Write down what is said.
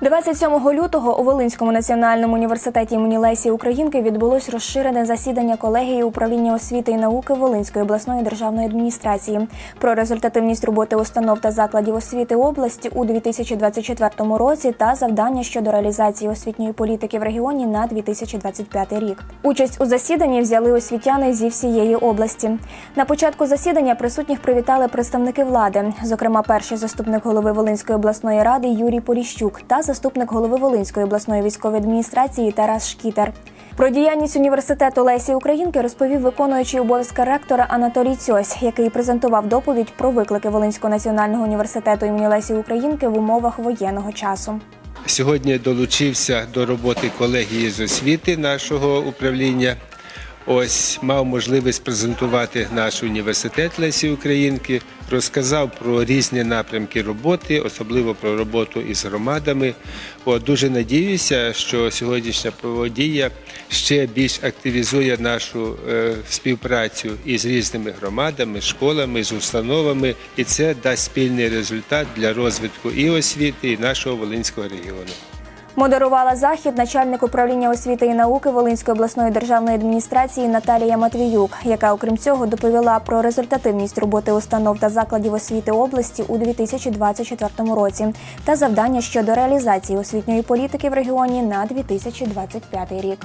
27 лютого у Волинському національному університеті імені Лесі Українки відбулось розширене засідання колегії управління освіти і науки Волинської обласної державної адміністрації про результативність роботи установ та закладів освіти області у 2024 році та завдання щодо реалізації освітньої політики в регіоні на 2025 рік. Участь у засіданні взяли освітяни зі всієї області. На початку засідання присутніх привітали представники влади, зокрема, перший заступник голови Волинської обласної ради Юрій Поліщук та заступник голови Волинської обласної військової адміністрації Тарас Шкітер. Про діяльність університету Лесі Українки розповів виконуючий обов'язки ректора Анатолій Цьось, який презентував доповідь про виклики Волинського національного університету імені Лесі Українки в умовах воєнного часу. Сьогодні долучився до роботи колегії з освіти нашого управління. Ось мав можливість презентувати наш університет Лесі Українки, розказав про різні напрямки роботи, особливо про роботу із громадами. От, дуже надіюся, що сьогоднішня подія ще більш активізує нашу е, співпрацю із різними громадами, школами, з установами, і це дасть спільний результат для розвитку і освіти, і нашого Волинського регіону. Модерувала захід начальник управління освіти і науки Волинської обласної державної адміністрації Наталія Матвіюк, яка, окрім цього, доповіла про результативність роботи установ та закладів освіти області у 2024 році та завдання щодо реалізації освітньої політики в регіоні на 2025 рік.